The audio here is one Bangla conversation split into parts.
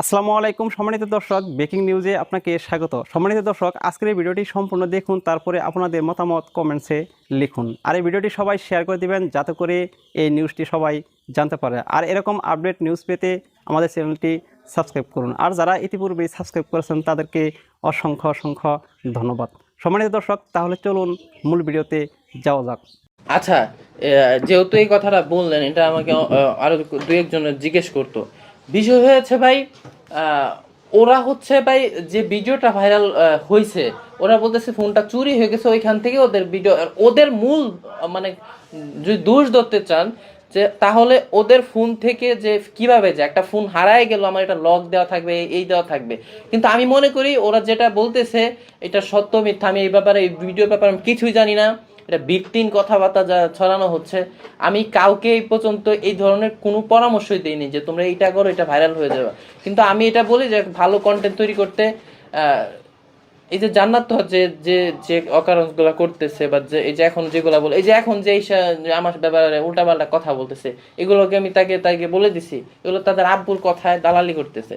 আসসালামু আলাইকুম সম্মানিত দর্শক, ব্রেকিং নিউজে আপনাকে স্বাগত। সম্মানিত দর্শক, আজকের এই ভিডিওটি সম্পূর্ণ দেখুন, তারপরে আপনাদের মতামত কমেন্টসে লিখুন। আর এই ভিডিওটি সবাই শেয়ার করে দিবেন, যাতে করে এই নিউজটি সবাই জানতে পারে। আর এরকম আপডেট নিউজ পেতে আমাদের চ্যানেলটি সাবস্ক্রাইব করুন। আর যারা ইতিপূর্বে সাবস্ক্রাইব করেছেন, তাদেরকে অসংখ্য অসংখ্য ধন্যবাদ। সম্মানিত দর্শক, তাহলে চলুন মূল ভিডিওতে যাওয়া যাক। আচ্ছা যেহেতু এই কথাটা বললেন, এটা আমাকে আরও দু একজনের জিজ্ঞেস করতো। বিষয় হয়েছে ভাই ওরা হচ্ছে ভাই যে ভিডিওটা ভাইরাল হয়েছে, ওরা বলতেছে ফোনটা চুরি হয়ে গেছে, ওইখান থেকে ওদের ভিডিও ওদের মূল মানে যদি দোষ ধরতে চান, যে তাহলে ওদের ফোন থেকে যে কীভাবে যে একটা ফোন হারায় গেল, আমার এটা লক দেওয়া থাকবে, এই দেওয়া থাকবে। কিন্তু আমি মনে করি ওরা যেটা বলতেছে, এটা সত্য মিথ্যা, আমি এই ব্যাপারে, এই ভিডিওর ব্যাপারে আমি কিছুই জানি না। এটা ভিত্তিন কথাবার্তা যা ছড়ানো হচ্ছে। আমি কাউকে এই পর্যন্ত এই ধরনের কোনো পরামর্শই দিইনি যে তোমরা এটা করো, এটা ভাইরাল হয়ে যাবে। কিন্তু আমি এটা বলি যে ভালো কন্টেন্ট তৈরি করতে এই যে জান্নাত তো যে যে যে অকারণগুলো করতেছে বা যে, এই যে এখন যেগুলা বলে, এই যে এখন যে আমার ব্যাপারে উল্টাপাল্টা কথা বলতেছে, এগুলোকে আমি তাকে তাকে বলে দিছি। এগুলো তাদের আব্বুর কথায় দালালি করতেছে।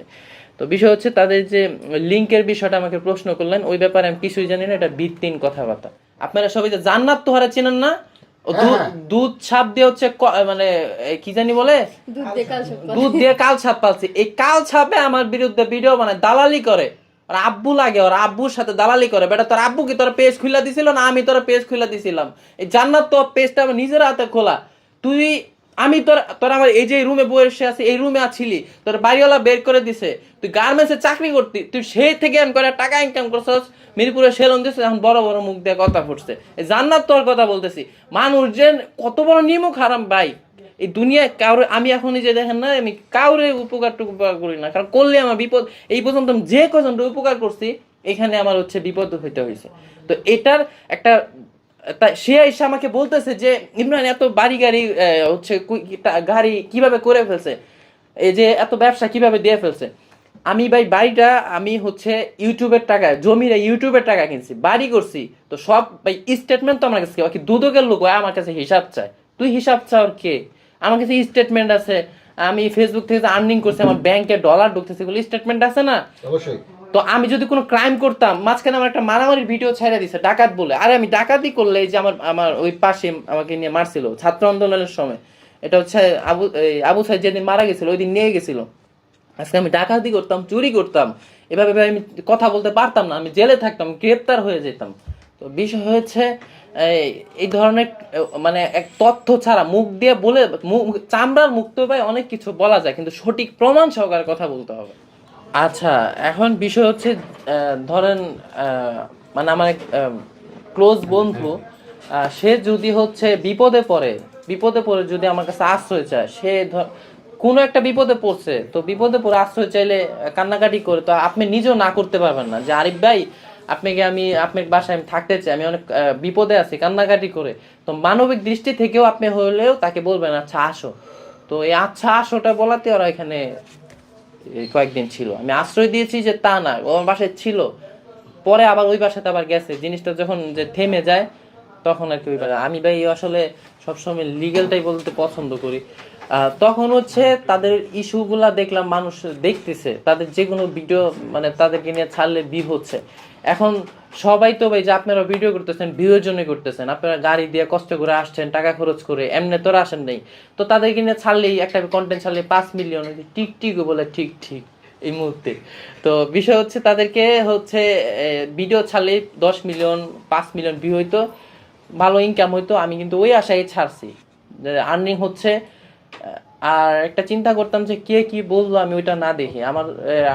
তো বিষয় হচ্ছে তাদের যে লিঙ্কের বিষয়টা আমাকে প্রশ্ন করলেন, ওই ব্যাপারে আমি কিছুই জানি না, এটা ভিত্তিন কথাবার্তা। আপনারা সবাই যে জান্নাত তোহারা চেনেন না দুধ দুধ ছাপ দিয়ে হচ্ছে মানে কি জানি বলে? দুধ দিয়ে কাল ছাপ পালছে। এই কাল ছাপে আমার বিরুদ্ধে ভিডিও মানে দালালি করে। আর আব্বু লাগে ওর আব্বুর সাথে দালালি করে। বেটা তোর আব্বু কি তোর পেজ খুলে দিছিল না আমি তোর পেজ খুলে দিছিলাম? এই জান্নাত তো পেজটা আমার নিজের হাতে খোলা। তুই আমি তোর তোর আমার এই যে রুমে বসে আছে, এই রুমে আছিলি, তোর বাড়িওয়ালা বের করে দিছে। তুই গার্মেন্টসে চাকরি করতি, তুই সেই থেকে আমি করে টাকা ইনকাম করছস, মিরপুরে সেলুন দিছে, এখন বড় বড় মুখ দিয়ে কথা ফুটছে। জান্নাত তোর কথা বলতেছি। মানুষ যে কত বড় নিমুখ হারাম ভাই। এই দুনিয়ায় কাউরে, আমি এখন যে দেখেন না, আমি কাউরে উপকারটুকু উপকার করি না। কারণ করলে আমার বিপদ, এই পর্যন্ত যে কজন উপকার করছি, এখানে আমার হচ্ছে বিপদ হইতে হয়েছে তো এটার একটা তা সে এসে আমাকে বলতেছে যে, ইমরান, এত বাড়ি গাড়ি হচ্ছে গাড়ি কীভাবে করে ফেলছে? এই যে এত ব্যবসা কীভাবে দিয়ে ফেলছে? আমি, ভাই, বাড়িটা আমি হচ্ছে ইউটিউবের টাকায়, জমির ইউটিউবের টাকা কিনছি, বাড়ি করছি। তো সব, ভাই স্টেটমেন্ট তো আমার কাছে দুদকের লোক আমার কাছে হিসাব চায়। তুই হিসাব চাও কে? আমার কাছে স্টেটমেন্ট আছে। আমি ফেসবুক থেকে আর্নিং করছি, আমার ব্যাংকে ডলার ঢুকতেছে স্টেটমেন্ট আছে না? অবশ্যই। তো আমি যদি কোনো ক্রাইম করতাম, মাঝখানে আমার একটা মারামারির ভিডিও ছেড়ে দিছে, ডাকাত বলে। আরে আমি ডাকাতি করলে যে আমার আমার ওই পাশে আমাকে নিয়ে মারছিল, ছাত্র আন্দোলনের সময়। এটা হচ্ছে আবু আবু সাহেব যেদিন মারা গেছিল, ওই দিন নিয়ে গেছিল। আজকে আমি ডাকাতি করতাম, চুরি করতাম। এভাবে আমি কথা বলতে পারতাম না, আমি জেলে থাকতাম, গ্রেপ্তার হয়ে যেতাম। তো বিষয় হয়েছে, এই- ধরনের মানে এক তথ্য ছাড়া মুখ দিয়ে বলে, মুখ- চামড়ার মুক্ত অনেক কিছু বলা যায়, কিন্তু সঠিক প্রমাণ সহকারে কথা বলতে হবে। আচ্ছা এখন বিষয় হচ্ছে ধরেন মানে আমার এক ক্লোজ বন্ধু সে যদি হচ্ছে বিপদে পড়ে বিপদে পড়ে যদি আমার কাছে আশ্রয় চায় সে ধর কোনো একটা বিপদে পড়ছে তো বিপদে পড়ে আশ্রয় চাইলে কান্নাকাটি করে তো আপনি নিজেও না করতে পারবেন না। যে আরিফ ভাই আপনাকে আমি আপনার বাসায় আমি থাকতে চাই আমি অনেক বিপদে আছি কান্নাকাটি করে। তো মানবিক দৃষ্টি থেকেও আপনি হলেও তাকে বলবেন আচ্ছা আসো। তো এই আচ্ছা আসোটা বলাতে ওরা এখানে কয়েকদিন ছিল। আমি আশ্রয় দিয়েছি যে তা না, ও আমার বাসায় ছিল। পরে আবার ওই বাসাতে আবার গেছে। জিনিসটা যখন যে থেমে যায়, তখন আর কি ওই আমি ভাই আসলে সবসময় লিগেলটাই বলতে পছন্দ করি। তখন হচ্ছে তাদের ইস্যুগুলা দেখলাম, মানুষ দেখতেছে। তাদের যে কোনো ভিডিও মানে তাদেরকে নিয়ে ছাড়লে ভিউ হচ্ছে। এখন সবাই তো ভাই যে আপনারা ভিডিও করতেছেন ভিউয়ের জন্য করতেছেন। আপনারা গাড়ি দিয়ে কষ্ট করে আসছেন, টাকা খরচ করে, এমনি তোরা আসেন নেই। তো তাদেরকে নিয়ে ছাড়লেই একটা কন্টেন্ট ছাড়লে পাঁচ মিলিয়ন টিক টিক বলে ঠিক ঠিক এই মুহূর্তে। তো বিষয় হচ্ছে তাদেরকে হচ্ছে ভিডিও ছাড়লে দশ মিলিয়ন পাঁচ মিলিয়ন ভিউ হইতো, ভালো ইনকাম হইতো, আমি কিন্তু ওই আশায় ছাড়ছি। আর্নিং হচ্ছে আর একটা চিন্তা করতাম যে কে কি বলল আমি ওইটা না দেখি। আমার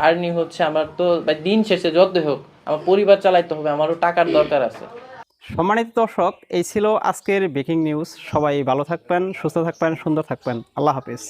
আর্নিং হচ্ছে, আমার তো দিন শেষে যত হোক, আমার পরিবার চালাইতে হবে, আমারও টাকার দরকার আছে। সম্মানিত দর্শক, এই ছিল আজকের ব্রেকিং নিউজ সবাই ভালো থাকবেন, সুস্থ থাকবেন, সুন্দর থাকবেন। আল্লাহ হাফিজ।